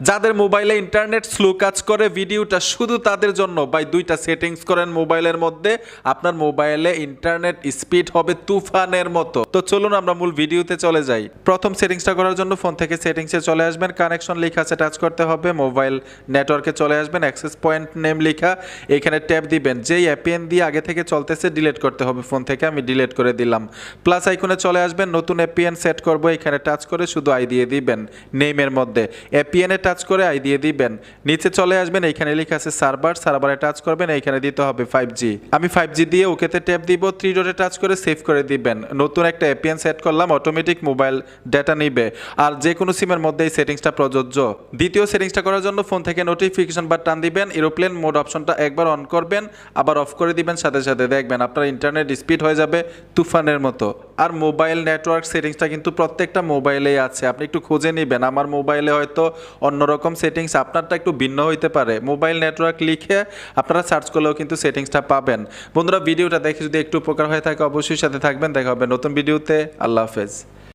যাদের মোবাইলে internet slow কাজ করে, ভিডিওটা শুধু তাদের জন্য বাই দুইটা সেটিংস করেন মোবাইলের মধ্যে, আপনার মোবাইলে ইন্টারনেট স্পিড হবে তুফানের মতো। তো চলুন আমরা মূল ভিডিওতে চলে যাই। প্রথম সেটিংসটা করার জন্য ফোন থেকে সেটিংসে চলে আসবেন। কানেকশন লেখা আছে টাচ করতে হবে। মোবাইল নেটওয়ার্কে চলে আসবেন। অ্যাক্সেস পয়েন্ট নেম লেখা। এখানে ট্যাপ দিবেন। যেই অ্যাপিএন দিয়ে আগে থেকে চলতেছে ডিলিট করতে হবে ফোন থেকে। আমি ডিলিট করে দিলাম। প্লাস আইকনে চলে আসবেন। নতুন এপিএন সেট করব। এখানে টাচ করে শুধু আই দিয়ে দিবেন। নেমের মধ্যে। এপিএনে টাচ করে আই দিয়ে দিবেন। নিচে চলে আসবেন, এইখানে লেখা আছে সার্ভার সার্ভারে টাচ করবেন, এইখানে দিতে হবে ফাইভ জি আমি ফাইভ জি দিয়ে ওকেতে ট্যাপ দিব থ্রি ডটে টাচ করে সেভ করে দিবেন। নতুন একটা এপিএন সেট করলাম অটোমেটিক মোবাইল ডেটা নিবে। আর যে কোনো সিমের মধ্যে এই সেটিংসটা প্রযোজ্য। দ্বিতীয় সেটিংসটা করার জন্য ফোন থেকে নোটিফিকেশন বা টান দিবেন এরোপ্লেন মোড অপশনটা একবার অন করবেন, আবার অফ করে দিবেন, সাথে সাথে দেখবেন আপনার ইন্টারনেট স্পিড হয়ে যাবে তুফানের মতো। আর মোবাইল নেটওয়ার্ক সেটিংসটা কিন্তু প্রত্যেকটা মোবাইলেই আছে। আপনি একটু খুঁজে নেবেন। আমার মোবাইলে হয়তো অন্যরকম সেটিংস আপনারটা একটু ভিন্ন হইতে পারে। মোবাইল নেটওয়ার্ক লিখে আপনারা সার্চ করলেও কিন্তু সেটিংসটা পাবেন। বন্ধুরা, ভিডিওটা দেখে যদি একটু উপকার হয়ে থাকে, অবশ্যই সাথে থাকবেন। দেখা হবে নতুন ভিডিওতে। আল্লাহ হাফেজ।